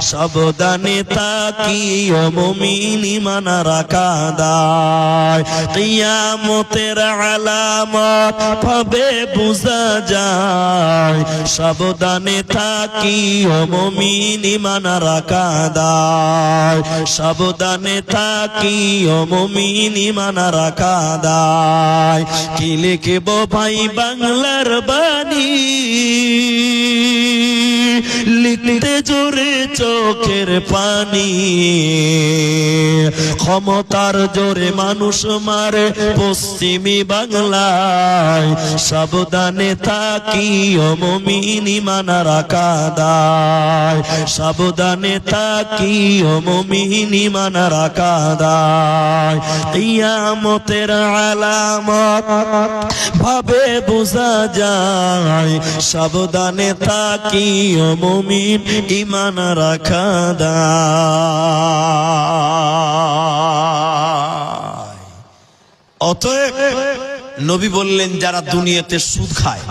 সাবধানে তাকি ও মুমিন ইমান রাখা দায়। কিয়ামতের আলামত ভাবে বুঝা যায়। সাবধানে থাকি ও মুমিন ইমান রাখা দায়। সাবধানে থাকি ও মুমিন ইমান রাখা দায়। কি লিখব ভাই বাংলার বাণী? লিখতে জোরে চোখের পানি। ক্ষমতার জোরে মানুষ মারে পশ্চিমী বাংলায়। সাবধানে থাকি অমমিনী মানা রাখা দায় সাবধানে থাকি অমমিনী মানা রাখা দায় ইয়ামতের আলামত ভাবে বোঝা যায়। সাবধানে থাকি ও মুমিন ইমান রাখা দায় অতএব নবী বললেন যারা দুনিয়াতে সুদ খায়